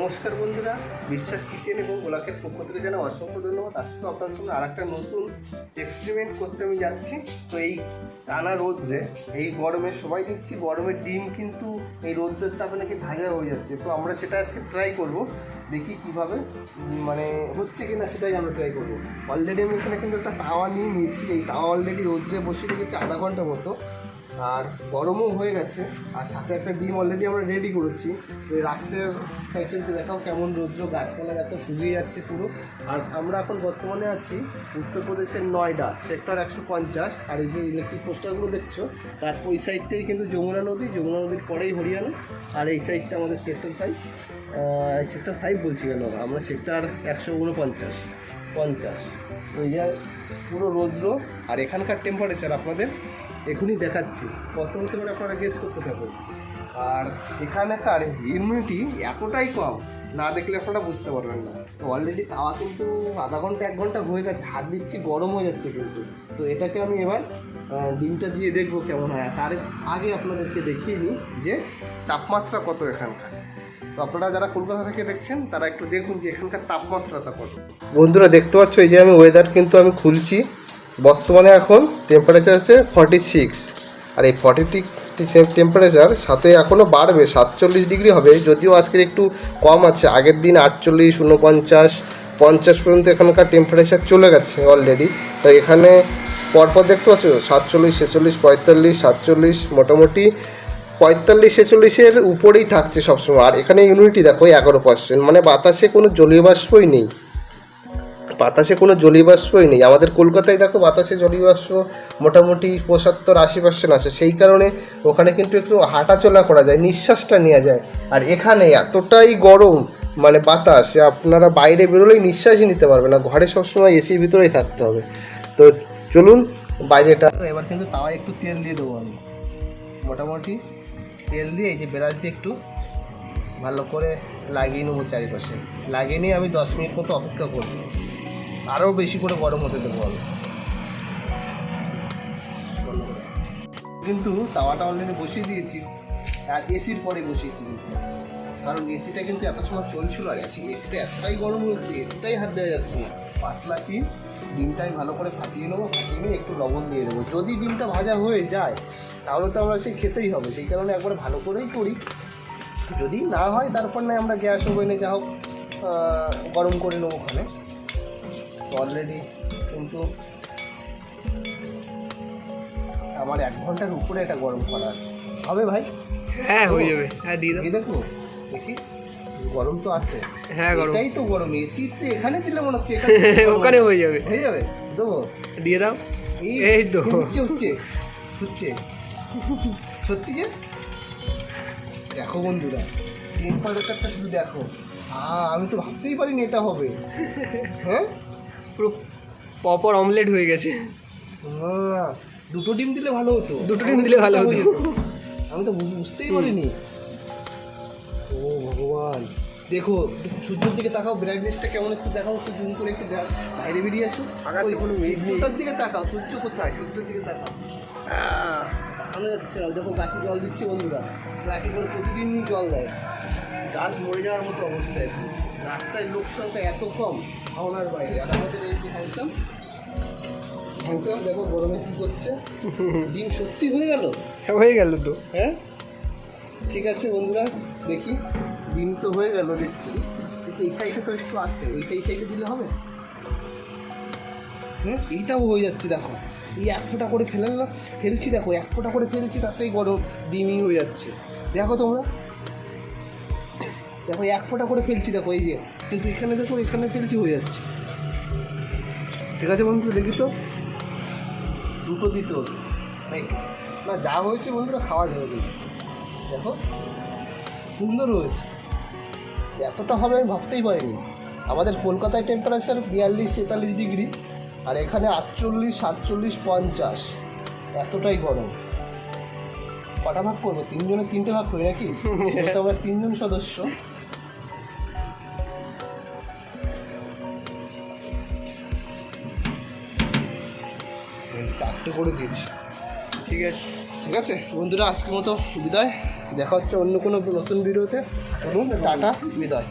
নমস্কার বন্ধুরা, বিশ্বাস কিচেন এবং গোলাকের পক্ষ থেকে জানা অসংখ্য ধন্যবাদ। আজকে আপনার সঙ্গে আর একটা নতুন এক্সপেরিমেন্ট করতে আমি যাচ্ছি। তো এই টানা রোদ্রে, এই গরমে সবাই দেখছি গরমের ডিম কিন্তু এই রোদ্রের তাপে নাকি ভাজা হয়ে যাচ্ছে। তো আমরা সেটা আজকে ট্রাই করব, দেখি কীভাবে মানে হচ্ছে কিনা সেটাই আমরা ট্রাই করব। অলরেডি আমি এখানে কিন্তু একটা তাওয়া নিয়ে নিয়েছি। এই তাওয়া অলরেডি রোদ্রে বসে রেখেছি আধা ঘণ্টা মতো। আর গরমও হয়ে গেছে। আর সাথে একটা ডিম অলরেডি আমরা রেডি করেছি। ওই রাস্তার সাইকেলতে দেখাও কেমন রৌদ্র, গাছপালা দেখো শুকিয়ে যাচ্ছে পুরো। আর আমরা এখন বর্তমানে আছি উত্তরপ্রদেশের নয়ডা সেক্টর একশো পঞ্চাশ। আর এই যে ইলেকট্রিক পোস্টারগুলো দেখছ, তার ওই সাইডটাই কিন্তু যমুনা নদী, যমুনা নদীর পরেই হরিয়ানা। আর এই সাইডটা আমাদের সেক্টর ফাইভ সেক্টর ফাইভ বলছি কেন? আমরা সেক্টর একশো উনপঞ্চাশ, পঞ্চাশ। ওই যে পুরো রৌদ্র। আর এখানকার টেম্পারেচার আপনাদের? এখনই দেখাচ্ছি। কত হতে পারে আপনারা গেস করতে থাকুন আর এখানকার ইমিউনিটি এতটাই কম, না দেখলে আপনারা বুঝতে পারবেন না। অলরেডি তাওয়া কিন্তু আধা ঘণ্টা, এক ঘণ্টা হয়ে গেছে। হাত দিচ্ছি, গরম হয়ে যাচ্ছে কিন্তু। তো এটাকে আমি এবার ডিমটা দিয়ে দেখব কেমন হয়। তার আগে আপনাদেরকে দেখিয়ে নিই যে তাপমাত্রা কত এখানকার। তো আপনারা যারা কলকাতা থেকে দেখছেন, তারা একটু দেখুন যে এখানকার তাপমাত্রাটা কত। বন্ধুরা, দেখতে পাচ্ছ, এই যে আমি ওয়েদার কিন্তু আমি খুলছি। বর্তমানে এখন টেম্পারেচার আছে ফর্টি সিক্স আর এই ফর্টি টেম্পারেচার সাথে এখনও বাড়বে, সাতচল্লিশ ডিগ্রি হবে, যদিও আজকের একটু কম আছে, আগের দিন আটচল্লিশ, ঊনপঞ্চাশ, পঞ্চাশ পর্যন্ত এখানকার টেম্পারেচার চলে গেছে অলরেডি তো এখানে পরপর দেখতে পাচ্ছ, সাতচল্লিশ, ছেচল্লিশ, পঁয়তাল্লিশ, সাতচল্লিশ, মোটামুটি পঁয়তাল্লিশ, ছেচল্লিশের উপরেই থাকছে সবসময়। আর এখানে ইউনিটি দেখো, এগারো পার্সেন্ট মানে বাতাসে কোনো জলীয় বাষ্পই নেই। বাতাসে কোনো জলীয় বাষ্পই নেই। আমাদের কলকাতায় দেখো বাতাসে জলীয় বাষ্প মোটামুটি পঁচাত্তর আশি পার্সেন্ট আছে। সেই কারণে ওখানে কিন্তু একটু হাঁটাচলা করা যায়, নিঃশ্বাসটা নেওয়া যায়। আর এখানে এতটাই গরম মানে বাতাস আপনারা বাইরে বেরোলেই নিঃশ্বাসই নিতে পারবে না। ঘরে সবসময় এসির ভিতরেই থাকতে হবে। তো চলুন, বাইরেটা এবার কিন্তু তাওয়া একটু তেল দিয়ে দেবো আমি। মোটামুটি তেল দিয়ে এই যে বেরাজ দিয়ে একটু ভালো করে লাগিয়ে নেব চারিপাশে। লাগিয়ে নিয়ে আমি দশ মিনিট মতো অপেক্ষা করব। আরও বেশি করে গরম হতে দেবো আমি। কিন্তু তাওয়াটা অলরেডি বসিয়ে দিয়েছি, আর এসির পরে বসিয়েছি। কিন্তু কারণ এসিটা কিন্তু এত সময় চলছিল, আর এসি এসিটা এতটাই গরম হচ্ছে এসিটাই হাত দেওয়া যাচ্ছে পাতলা কি? ডিমটাই ভালো করে ফাটিয়ে নেব, ফাটিয়ে নিয়ে একটু লবণ দিয়ে দেবো। যদি ডিমটা ভাজা হয়ে যায়, তাহলে তো আমরা সেই খেতেই হবে। সেই কারণে একবার ভালো করেই করি। যদি না হয়, তারপর নয় আমরা গ্যাস ওভেনে যা হোক গরম করে নেব ওখানে। অলরেডি কিন্তু আমার এক ঘণ্টার উপরে এটা গরম করা আছে। হবে ভাই? হ্যাঁ হয়ে যাবে। হ্যাঁ দিয়ে দাও। দেখো দেখি গরম তো আছে। হ্যাঁ গরম। এটাই তো গরম এসি তো এখানে দিলে মনে হচ্ছে ওখানে হয়ে যাবে। হয়ে যাবে দেবো। দিয়ে দাও। এই তো। হচ্ছে হচ্ছে হচ্ছে সত্যি যে? দেখো বন্ধুরা টেম্পারেচারটা শুধু দেখো। আমি তো ভাবতেই পারিনি এটা হবে। হ্যাঁ? পুরো পপর অমলেট হয়ে গেছে। আহ, দুটো ডিম দিলে ভালো হতো। দুটো ডিম দিলে ভালো হতো। আমি তো বুঝতেই পারিনি। ও ভগবান। দেখো সূর্যের দিকে তাকাও ব্রাইটনেসটা কেমন একটু দেখাও একটু জুম করে একটু দেখ বাইরে বেরিয়ে আসো। কোনো সূর্যটার দিকে তাকাও সূর্য কোথায়? সূর্যের দিকে তাকাও। তাকানো যাচ্ছে না। দেখো গাছে জল দিচ্ছে বন্ধুরা। গাছে করে প্রতিদিনই জল দেয়। গাছ মরে যাওয়ার মতো অবস্থা এখন। রাস্তায় লোক সংখ্যা এত কম ভাবনার বাইরে। আর আমাদের এই যে হ্যান্ডসাম হ্যান্ডসাম দেখো গরমে কী করছে? ডিম সত্যি হয়ে গেল? হয়ে গেল তো। হ্যাঁ? ঠিক আছে বন্ধুরা দেখি। ডিম তো হয়ে গেল দেখছি। কিন্তু এই সাইডে তো একটু আছে ওইটা এই সাইডে দিলে হবে? হুম এইটাও হয়ে যাচ্ছে দেখো। এই এক ফোঁটা করে ফেলে না ফেলছি দেখো এক ফোঁটা করে ফেলছি তাতেই গরম ডিমই হয়ে যাচ্ছে। দেখো তোমরা দেখো এক ফোঁটা করে ফেলছি দেখো এই যে। কিন্তু এখানে দেখো এখানে ফেলছি হয়ে যাচ্ছে। ঠিক আছে বন্ধু দেখি তো। দুটো দিতে হবে। না যা হয়েছে বন্ধুরা খাওয়া যাবে দেখো সুন্দর হয়েছে। এতটা হবে আমি ভাবতেই পারিনি। আমাদের কলকাতায় টেম্পারেচার বিয়াল্লিশ তেতাল্লিশ ডিগ্রি আর এখানে আটচল্লিশ সাতচল্লিশ পঞ্চাশ। এতটাই গরম। কটা ভাগ করব? তিনজনে তিনটে ভাগ করি নাকি? আমরা তিনজন সদস্য। চারটে করে দিয়েছি। ঠিক আছে? ঠিক আছে? বন্ধুরা, আজকের মতো বিদায়। দেখা হচ্ছে অন্য কোনো নতুন ভিডিওতে। টাটা, বিদায়।